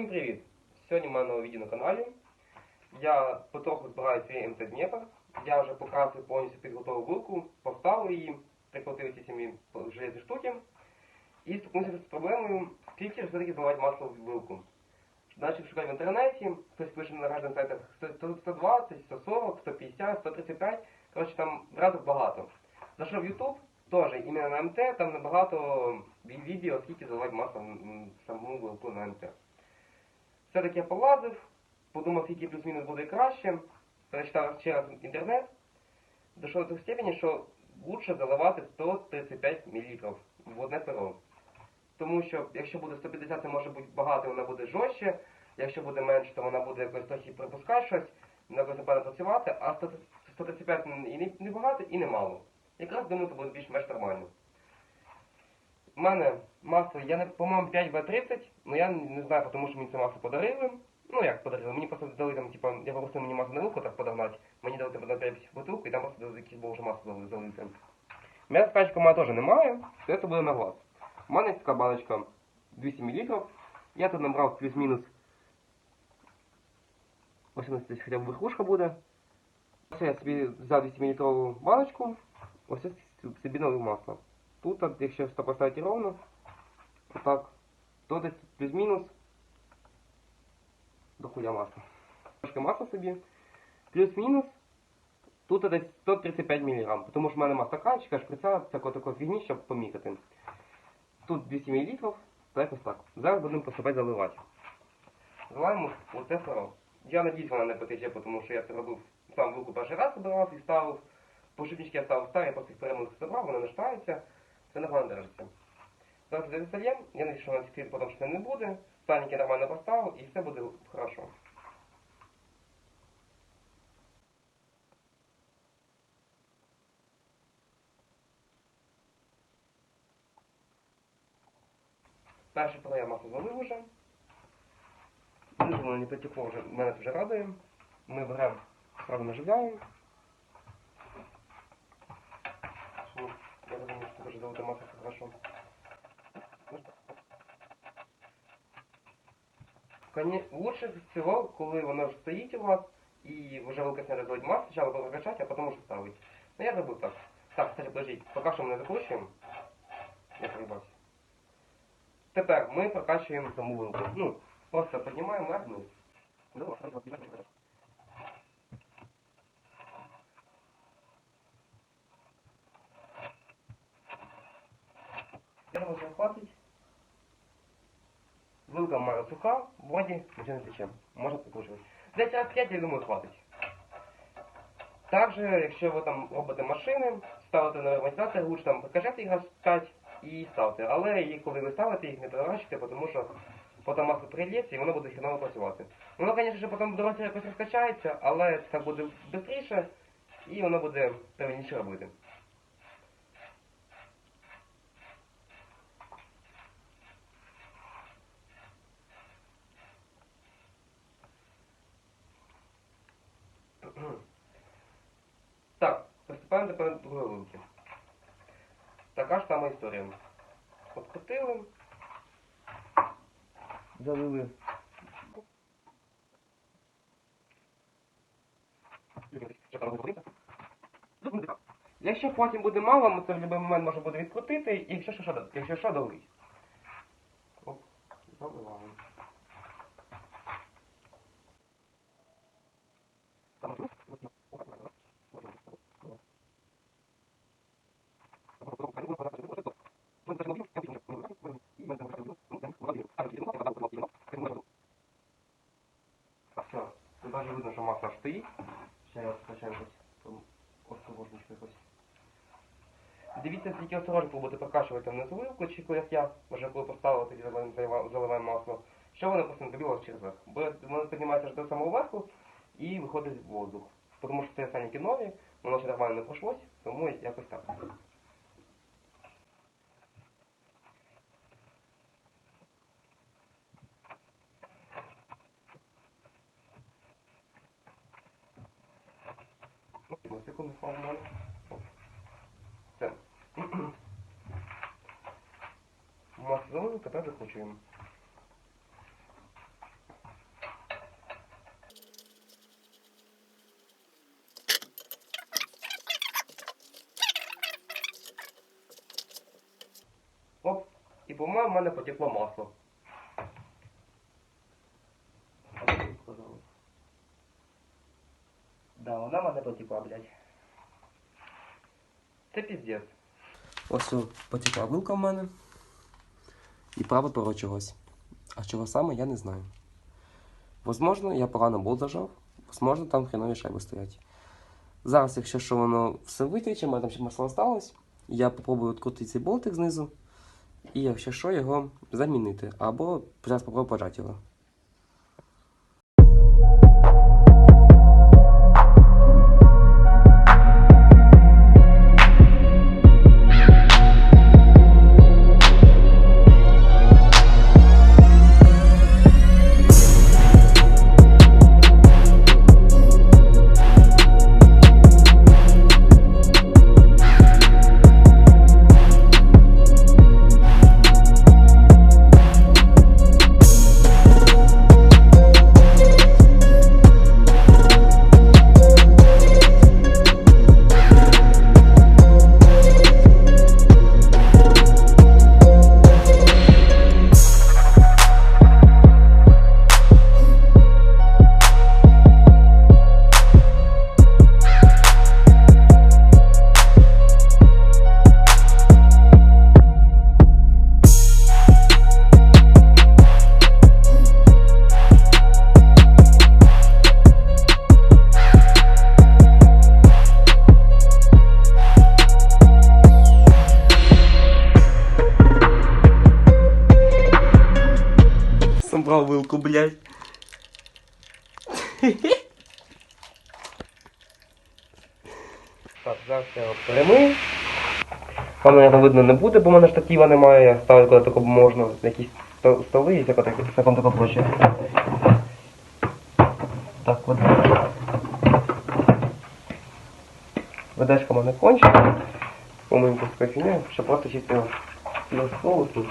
Всім привіт! Сьогодні в мене нове відео на каналі. Я потроху збираю свій МТ Дніпр. Я вже покрасив повністю підготовив вилку, поставив її, прикрутив ці самі железні штуки. І стикнувся з проблемою, скільки ж все-таки заливати масло в вилку. Почав шукати в інтернеті, хтось пише на різних сайтах 120, 140, 150, 135. Коротше, там разів багато. Зайшов в YouTube, теж іменно на МТ, там набагато ві- відео, скільки заливати масло в саму вилку на МТ. Все-таки я полазив, подумав, скільки плюс-мінус буде краще, перечитав ще раз інтернет, дійшов до того степені, що лучше заливати 135 мл в одне перо. Тому що якщо буде 150, це може бути багато, вона буде жорстче, якщо буде менше, то вона буде якось трохи припускати щось, вона буде непогано працювати, а 135 і не, багато, і не мало. Якраз думаю, це буде більш-менш нормально. У мене масло, я не, по-моєму, 5В30, але я не знаю, тому що мені це масло подарили. Ну як подарили, мені просто дали там, типа, я попросив мені масло на руку так подогнати, мені дали типа, на 5 бутилку, і там просто дали якісь було вже масло дали залити. М'ясо пачка у мене теж немає, все це буде на глаз. У мене така баночка 200 мл. Я тут набрав плюс-мінус 80 тисяч хоча б верхушка буде. Ось я собі взяв 200 мл баночку, ось я собі налив масло. Тут, якщо все поставити ровно, отак, то десь плюс-мінус до хуя масла. Трошки масла собі. Плюс-мінус. Тут десь 135 мг, тому що в мене нема стаканчика, шприца, всякого такого фігні, щоб помітити. Тут 200 мл, то якось так. Зараз будемо по себе заливати. Заливаємо оце перо. Я надіюсь, вона не потече, тому що я це робив сам вилку перший раз збирав і ставив. Пошипнички я ставив старі, я просто їх перемог забрав, вони не штаються, все нормально держиться. Зараз це достаємо, я надію, що на цій потім що не буде. Станники нормально поставив і все буде хорошо. Перше перо я масло залив уже. Дуже воно не потекло вже, мене це вже радує. Ми беремо, правильно наживляємо. думаю, що дуже залити масло все хорошо. Коні... Лучше всього, коли воно вже стоїть у вас, і вже велика сняти залить масло, спочатку прокачати, а потім уже ставити. Ну я зробив так. Так, кстати, подождіть, поки що ми не закручуємо. Я проїбався. Тепер ми прокачуємо саму вилку. Ну, просто піднімаємо вверх вниз. Я думаю, хватить. Вилка в мене суха, в воді нічого не тече. Можна покручувати. Десь раз 5, я думаю, хватить. Також, якщо ви там робите машини, ставите на ремонтизацію, лучше там прокачати їх 5 і ставте. Але коли ви ставите, їх не переворачуйте, тому що потім масло прильється і воно буде хреново працювати. Воно, звісно, потім дорозі якось розкачається, але це буде швидше і воно буде правильніше робити. Так, другої вилки. Така ж сама історія. Открутили. Залили. Якщо потім буде мало, ми це в будь-який момент може буде відкрутити, і якщо що, що, якщо що, долить. Тут даже видно, що масло стоїть. Ще я скачаю якось осторожничко якось. Дивіться, тільки осторожно будете прокачувати внизу вилку, як я вже коли поставили, тоді заливаємо масло. Що воно просто не добило через верх. Бо воно піднімається до самого верху і виходить в воздух. Тому що це саніки нові, воно ще нормально не пройшлось, тому якось так. тепер закручуємо. Оп, і по-моєму в мене потекло масло. Да, вона в мене потекла, блядь. Це піздець. Ось потекла вилка в мене. І право перо чогось. А чого саме, я не знаю. Возможно, я погано болт зажав, возможно, там хренові шайби стоять. Зараз, якщо що воно все витріче, мене там ще масло осталось, я попробую відкрутити цей болтик знизу. І якщо що, його замінити. Або зараз попробую пожати його. Вилку, блядь. Так, зараз я його перемию. Вам, наверное, видно не буде, бо в мене штатива немає, я ставлю куди тільки можна. Якісь столи і всяке таке, всякому таке прочее. Так, от. Ведешка в мене кончена. Помимо кофейня, ще просто чисто його столу тут.